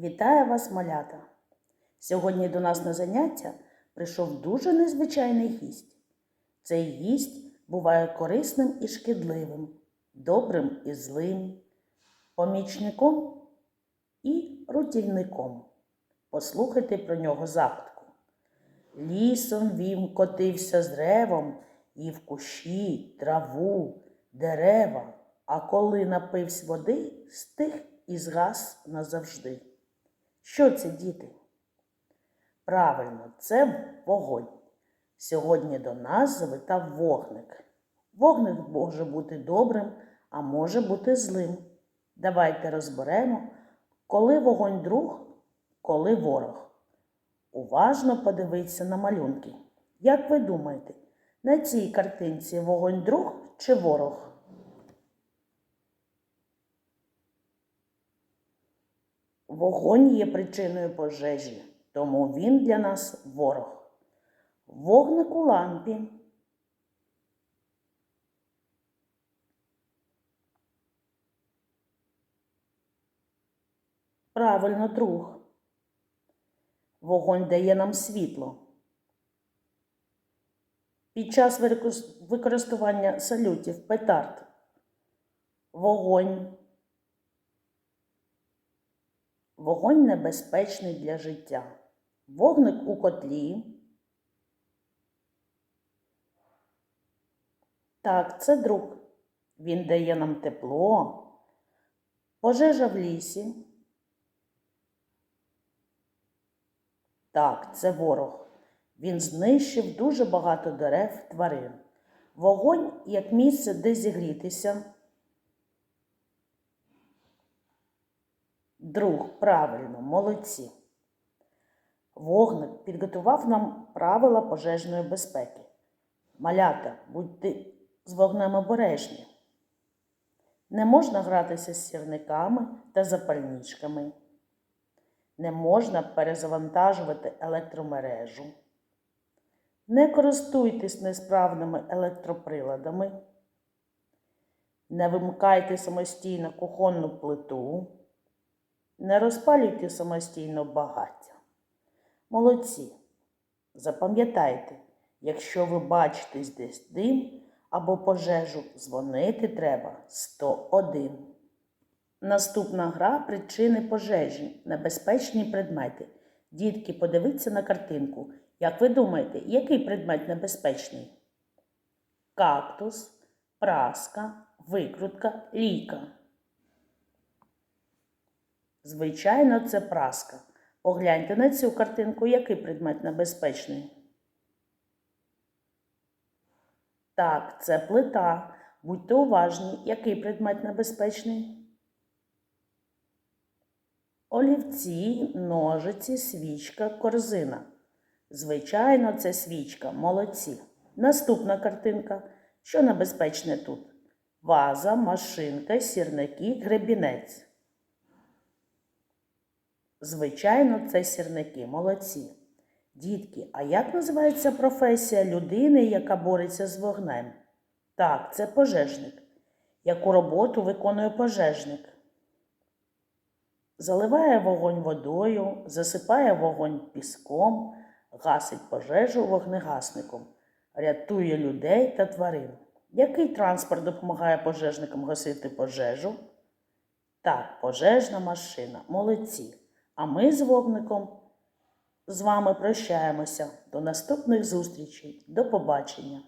Вітаю вас, малята! Сьогодні до нас на заняття прийшов дуже незвичайний гість. Цей гість буває корисним і шкідливим, добрим і злим, помічником і рутівником. Послухайте про нього загадку. Лісом він котився з ревом, їв кущі, траву, дерева, а коли напився води, стих і згас назавжди. Що це, діти? Правильно, це вогонь. Сьогодні до нас завитав вогник. Вогник може бути добрим, а може бути злим. Давайте розберемо, коли вогонь друг, коли ворог. Уважно подивіться на малюнки. Як ви думаєте, на цій картинці вогонь друг чи ворог? Вогонь є причиною пожежі, тому він для нас ворог. Вогник у лампі. Правильно, друг. Вогонь дає нам світло. Під час використання салютів петард. Вогонь. Вогонь небезпечний для життя. Вогник у котлі. Так, це друг. Він дає нам тепло. Пожежа в лісі. Так, це ворог. Він знищив дуже багато дерев, тварин. Вогонь як місце, де зігрітися. Друг, правильно, молодці. Вогник підготував нам правила пожежної безпеки. Малята, будьте з вогнем обережні. Не можна гратися з сірниками та запальничками. Не можна перезавантажувати електромережу. Не користуйтесь несправними електроприладами. Не вимикайте самостійно кухонну плиту. Не розпалюйте самостійно багаття. Молодці. Запам'ятайте, якщо ви бачите десь дим або пожежу, дзвонити треба 101. Наступна гра причини пожежі, небезпечні предмети. Дітки, подивіться на картинку. Як ви думаєте, який предмет небезпечний? Кактус, праска, викрутка, лійка. Звичайно, це праска. Погляньте на цю картинку, який предмет небезпечний. Так, це плита. Будьте уважні, який предмет небезпечний. Олівці, ножиці, свічка, корзина. Звичайно, це свічка. Молодці. Наступна картинка. Що небезпечне тут? Ваза, машинка, сірники, гребінець. Звичайно, це сірники. Молодці. Дітки, а як називається професія людини, яка бореться з вогнем? Так, це пожежник. Яку роботу виконує пожежник? Заливає вогонь водою, засипає вогонь піском, гасить пожежу вогнегасником, рятує людей та тварин. Який транспорт допомагає пожежникам гасити пожежу? Так, пожежна машина. Молодці. А ми з вогником з вами прощаємося. До наступних зустрічей. До побачення!